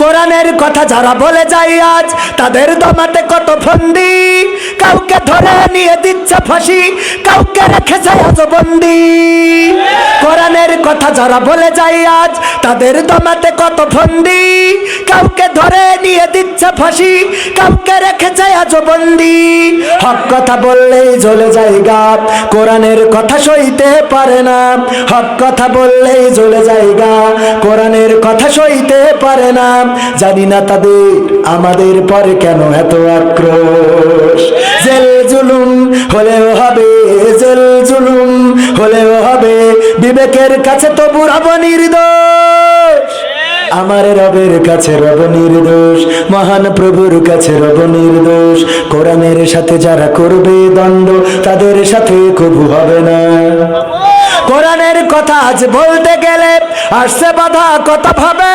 কোরআনের কথা যারা বলে যায় আজ, তাদের দমাতে কত ফন্দি। কাউকে ধরে নিয়ে দিচ্ছে ফাঁসি, কাউকে রেখেছে আজ বন্দি। কোরআনের কথা যারা বলে যায় আজ, তাদের দমাতে কত ফন্দি। কাউকে ধরে নিয়ে দিচ্ছে ফাঁসি, কাউকে রেখেছে আজ বন্দি। হক কথা বললেই জ্বলে যায় গাপ, কোরআনের কথা সইতে পারে না। হক কথা বললেই জ্বলে যায় গা কোরআনের কথা সইতে পারে না। জানি না তাদের আমাদের পরে কেন এত আক্রোশ। জেল জুলুম হলেও হবে, জেল জুলুম হলেও হবে, বিবেকের কাছে তো বুড়াবো নির্দোষ। আমার রবের কাছে রব নির্দোষ, মহান প্রভুর কাছে রব নির্দোষ। কোরআনের সাথে যারা করবে দ্বন্দ্ব তাদের সাথে কবু হবে না। কোরআনের কথা আজ বলতে গেলে আসছে বাধা কত ভাবে।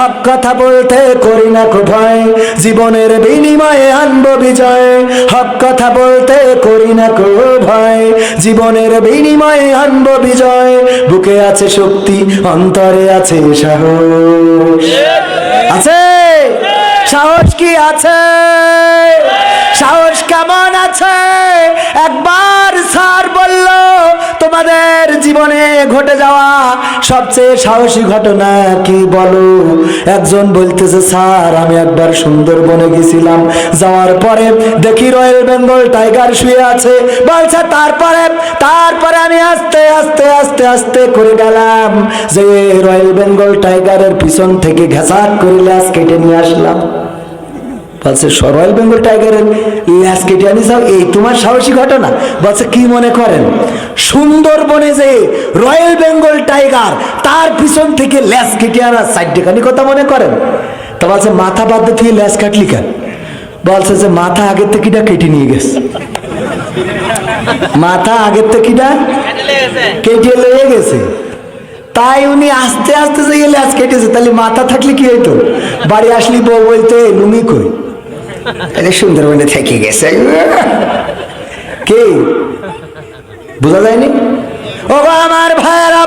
হক কথা বলতে করি না ভয় জীবনের বিনিময়ে আনব বিজয়। হক কথা বলতে করি না ভয় জীবনের বিনিময়ে আনব বিজয়। বুকে আছে শক্তি, অন্তরে আছে সাহস। আছে? সাহস কি আছে? সবচেয়ে সাহসী ঘটনা কি বলো? একজন বলতেছে, স্যার, আমি একবার সুন্দরবনে গেছিলাম। যাওয়ার পরে দেখি রয়্যাল বেঙ্গল টাইগার শুয়ে আছে। বলছে, তারপরে তারপরে আমি আস্তে আস্তে আস্তে আস্তে করে গেলাম। যে রয়্যাল বেঙ্গল টাইগারের পিছন থেকে ঘেঁষাট করে কেটে নিয়ে আসলাম। বলছে রয়্যাল বেঙ্গল টাইগারের ল্যাস কেটে আনি যাও এই তোমার সাহসী ঘটনা। বলছে, কি মনে করেন? সুন্দরবনে যে রয়্যাল বেঙ্গল টাইগার, তার পিছন থেকে ল্যাস কেটে আনা সাইডেখানি কথা মনে করেন? তা বলছে, মাথা বাদ দিয়ে ল্যাস কাটলি কেন? বলছে যে, মাথা আগের থেকে কেটে নিয়ে গেছে। মাথা আগের থেকে কেটে লয়ে গেছে। তাই উনি আস্তে আস্তে যে ল্যাস কেটেছে, তাহলে মাথা থাকলে কি হইতো? বাড়ি আসলি বউ বলতে লুমি কই? তাহলে সুন্দরবনে থেকে গেছে। কে? বোঝা যায়নি? ও আমার ভাইয়েরা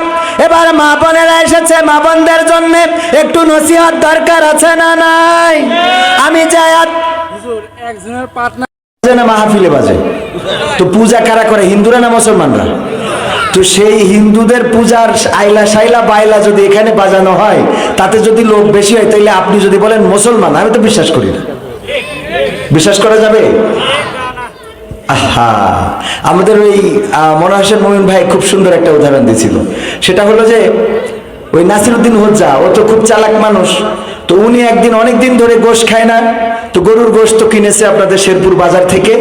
এবার মা বোনেরা এসেছে। মা বোনদের জন্য একটু নসিহত দরকার আছে না নাই? আমি যাই একজনের পার্টনার মাহফিলে বাজে। তো পূজা কারা করে? হিন্দুরা না মুসলমানরা? তো সেই হিন্দুদের পূজার আইলা সাইলা বাইলা যদি এখানে বাজানো হয় তাতে যদি লোক বেশি হয় তাহলে আপনি যদি বলেন মুসলমান আমি তো বিশ্বাস করি না। বিশ্বাস করা যাবে? আহা। আমাদের ওই মনোহর হোসেন মমিন ভাই খুব সুন্দর একটা উদাহরণ দিয়েছিল। সেটা হলো যে, ওই নাসিরুদ্দিন হজ্জা, ও তো খুব চালাক মানুষ। তো উনি একদিন অনেক দিন ধরে গোশ খায় না। তো গরুর গোশত কিনেছে আপনাদের শেরপুর বাজার থেকে।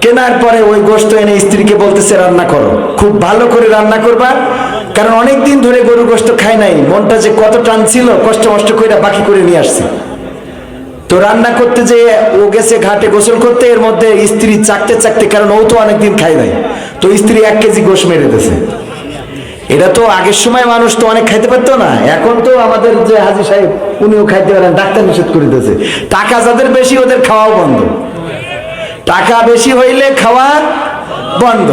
কেনার পরে ওই গোশত এনে স্ত্রীকে বলতেছে, রান্না করো। খুব ভালো করে রান্না করবা। কারণ অনেক দিন ধরে গরুর গোশত খায় নাই। মনটা যে কত টান ছিল, কষ্ট মষ্ট করে বাকি করে নিয়ে আসছে। তো রান্না করতে যে ও গেছে ঘাটে গোসল করতে, এর মধ্যে স্ত্রী চাকতে চাকতে, কারণ ও তো অনেকদিন খায় নাই, তো স্ত্রী এক কেজি গোস মেরে দিয়েছে। এটা তো আগের সময় মানুষ তো অনেক খাইতে পারতো না, এখন তো আমাদের যে হাজি সাহেব, উনিও খাইতে পারেন, ডাক্তার নিষেধ করে দিয়েছে। টাকা যাদের বেশি, ওদের খাওয়াও বন্ধ। টাকা বেশি হইলে খাওয়া বন্ধ।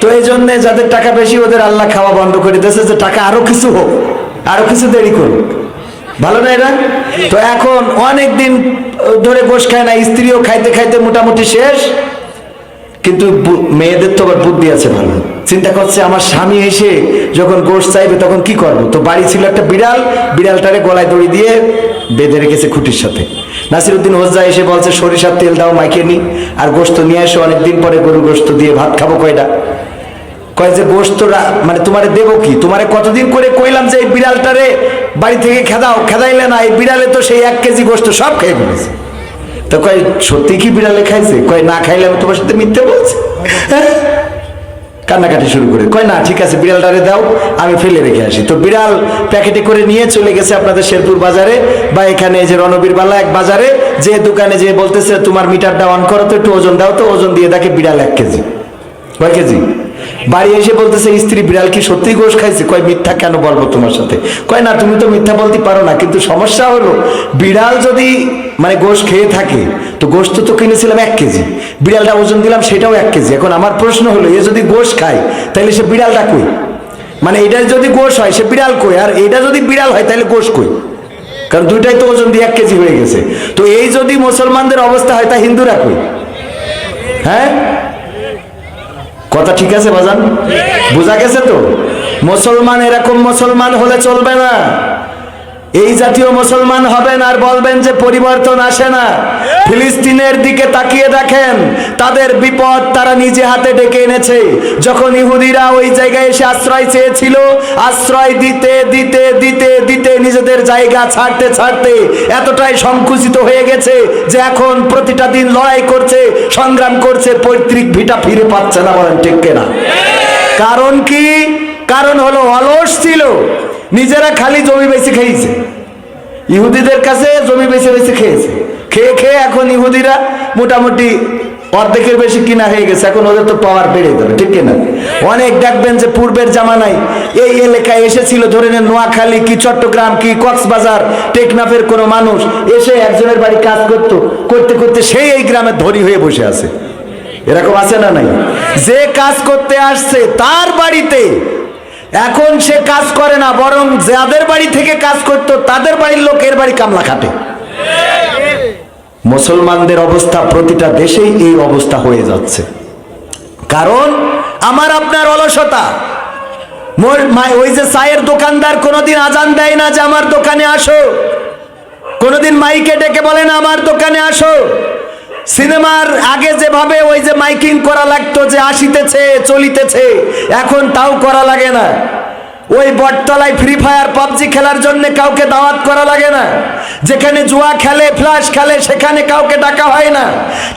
তো এই জন্যে যাদের টাকা বেশি, ওদের আল্লাহ খাওয়া বন্ধ করে দিয়েছে, যে টাকা আরও কিছু হোক, আরও কিছু দেরি করুক। ভালো না এরা? তো এখন অনেক দিন ধরে গোশ খায় না, স্ত্রীও খাইতে খাইতে মোটামুটি শেষ। কিন্তু মেয়েদের তো আবার বুদ্ধি আছে ভালো। চিন্তা করছে, আমার স্বামী এসে যখন গোশ চাইবে তখন কি করব? তো বাড়ি ছিল একটা বিড়াল, বিড়ালটারে গলায় দড়ি দিয়ে বেঁধে রেখেছে খুঁটির সাথে। নাসিরুদ্দিন হোজ্জা এসে বলছে, সরিষার তেল দাও, মাইকে নি। আর গোস্ত নিয়ে এসে, অনেকদিন পরে গরু গোস্ত দিয়ে ভাত খাব কয়টা? কয় যে গোস্ত মানে তোমারে দেবো কি? তোমারে কতদিন করে কইলাম যে এই বিড়ালটারে বাড়ি থেকে খেদাও, খেদাইলে না, এই বিড়ালে তো সেই এক কেজি গোস্ত সব খেয়ে ফেলেছে। তো কয়, সত্যি কি বিড়ালে খাইছে? কয়, না খাইলে আমি তোমার সাথে মিথ্যে বলছি? হ্যাঁ? কান্নাকাটি শুরু করে। কয়, না, ঠিক আছে, বিড়ালটারে দাও, আমি ফেলে রেখে আসি। তো বিড়াল প্যাকেটে করে নিয়ে চলে গেছে আপনাদের শেরপুর বাজারে বা এখানে যে রণবীর বালা এক বাজারে, যে দোকানে যে বলতেছে, তোমার মিটারটা অন করো তো, একটু ওজন দাও তো, ওজন দিয়ে দেখে বিড়াল এক কেজি। কয় কেজি? বাড়ি এসে বলতেছে, স্ত্রী বিড়াল কি সত্যি গোশ খাইছে? কয়, মিথ্যা কেন বলব তোমার সাথে? কয়, না, তুমি তো মিথ্যা বলতে পারো না, কিন্তু সমস্যা হলো, বিড়াল যদি মানে গোশ খেয়ে থাকে, তো গোশত তো কিনেছিলাম এক কেজি, বিড়ালটা ওজন দিলাম সেটাও এক কেজি। এখন আমার প্রশ্ন হলো, এ যদি গোশ খায় তাহলে সে বিড়ালটা কই? মানে এটা যদি গোশ হয়, সে বিড়াল কই? আর এটা যদি বিড়াল হয় তাহলে গোশ কই? কারণ দুইটাই তো ওজন দিয়ে এক কেজি হয়ে গেছে। তো এই যদি মুসলমানদের অবস্থা হয়, তা হিন্দুরা কই? হ্যাঁ? কথা ঠিক আছে বাজান? বোঝা গেছে তো? মুসলমান এরকম মুসলমান হলে চলবে না। এই জাতীয় মুসলমান হবেন আর বলবেন যে পরিবর্তন আসে না। ফিলিস্তিনের দিকে তাকিয়ে দেখেন, তাদের বিপদ তারা নিজে হাতে ডেকে এনেছে। যখন ইহুদিরা ওই জায়গায় এসে আশ্রয় চেয়েছিল, আশ্রয় দিতে দিতে দিতে দিতে নিজেদের জায়গা ছাড়তে ছাড়তে এতটাই সংকুচিত হয়ে গেছে যে এখন প্রতিটা দিন লড়াই করছে, সংগ্রাম করছে, পৈতৃক ভিটা ফিরে পাচ্ছে না বলেন ঠিক কেনা? কারণ কি? কারণ হলো অলস ছিল। নিজেরা খালি জমি বেশি খেয়েছে। ইহুদিদের কাছে জমি বেশি বেশি খেয়েছে। খেয়ে খেয়ে এখন ইহুদিরা মোটামুটি অর্ধেকের বেশি কিনা হয়ে গেছে। এখন ওদের তো পাওয়ার বেড়ে যাবে ঠিক কিনা? অনেক দেখবেন যে পূর্বের জামানায় এই এলাকায় এসেছিল, ধরে নেন নোয়াখালী কি চট্টগ্রাম কি কক্সবাজার, টেকনাফের কোনো মানুষ এসে একজনের বাড়ি কাজ করতো। করতে করতে সেই এই গ্রামে ধনী হয়ে বসে আছে। এরকম আছে না নাই? যে কাজ করতে আসছে, তার বাড়িতে এখন সে কাজ করে না, বরং যাদের বাড়ি থেকে কাজ করতো, তাদের বাড়ির লোকের বাড়ি কামলা খাটে। মুসলমানদের অবস্থা প্রতিটা দেশেই এই অবস্থা হয়ে যাচ্ছে। কারণ আমার আপনার অলসতা। ওই যে চায়ের দোকানদার কোনোদিন আজান দেয় না যে আমার দোকানে আসো। কোনোদিন মাইকে ডেকে বলে না, আমার দোকানে আসো। সিনেমার আগে যেভাবে ওই যে মাইকিং করা লাগতো যে আসিতেছে, চলিতেছে, এখন তাও করা লাগে না। ওই বটতলায় ফ্রি ফায়ার পাবজি খেলার জন্য কাউকে দাওয়াত করা লাগে না। যেখানে জুয়া খেলে ফ্লাশ খেলে, সেখানে কাউকে ডাকা হয় না।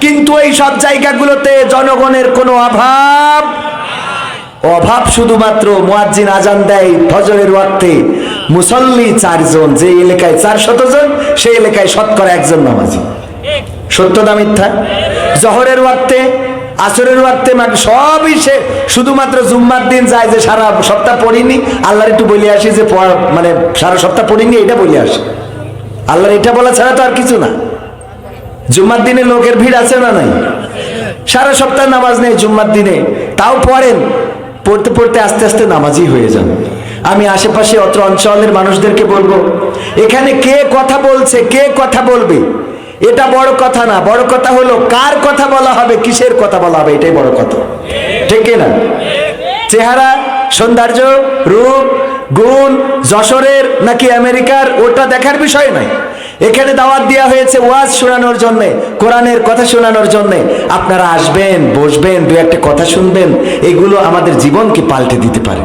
কিন্তু এই সব জায়গাগুলোতে জনগণের কোনো অভাব অভাব শুধুমাত্র মুয়াজ্জিন আজান দেয় ফজরের ওয়াক্তে। মুসল্লি চারজন, যে এলাকায় চার জন, সেই এলাকায় শতকরা একজন নামাজি। সত্য না মিথ্যা। জহরের ওয়াক্তে, আসরের ওয়াক্তে মানে সবই সে শুধুমাত্র জুম্মার দিন যায় যে সারা সপ্তাহ পড়িনি, আল্লাহর একটু বলে আসি যে মানে সারা সপ্তাহ পড়িনি এটা বলে আসি। আল্লাহর এটা বলা ছাড়া তো আর কিছু না। জুম্মার দিনে লোকের ভিড় আছে না নাই? সারা সপ্তাহ নামাজ নেই জুম্মার দিনে। তাও পড়েন, পড়তে পড়তে আস্তে আস্তে নামাজই হয়ে যান। আমি আশেপাশে অত্র অঞ্চলের মানুষদেরকে বলব, এখানে কে কথা বলছে, কে কথা বলবে? এটা বড় কথা না, বড় কথা হলো কার কথা বলা হবে, কিসের কথা বলা হবে, এটাই বড় কথা। ঠিক না চেহারা, সৌন্দর্য, রূপ, গুণ, যশোরের নাকি আমেরিকার, ওটা দেখার বিষয় নয়। এখানে দাওয়াত দেওয়া হয়েছে ওয়াজ শোনানোর জন্য, কোরআনের কথা শোনানোর জন্য। আপনারা আসবেন, বসবেন দু একটা কথা শুনবেন, এগুলো আমাদের জীবনকে পাল্টে দিতে পারে।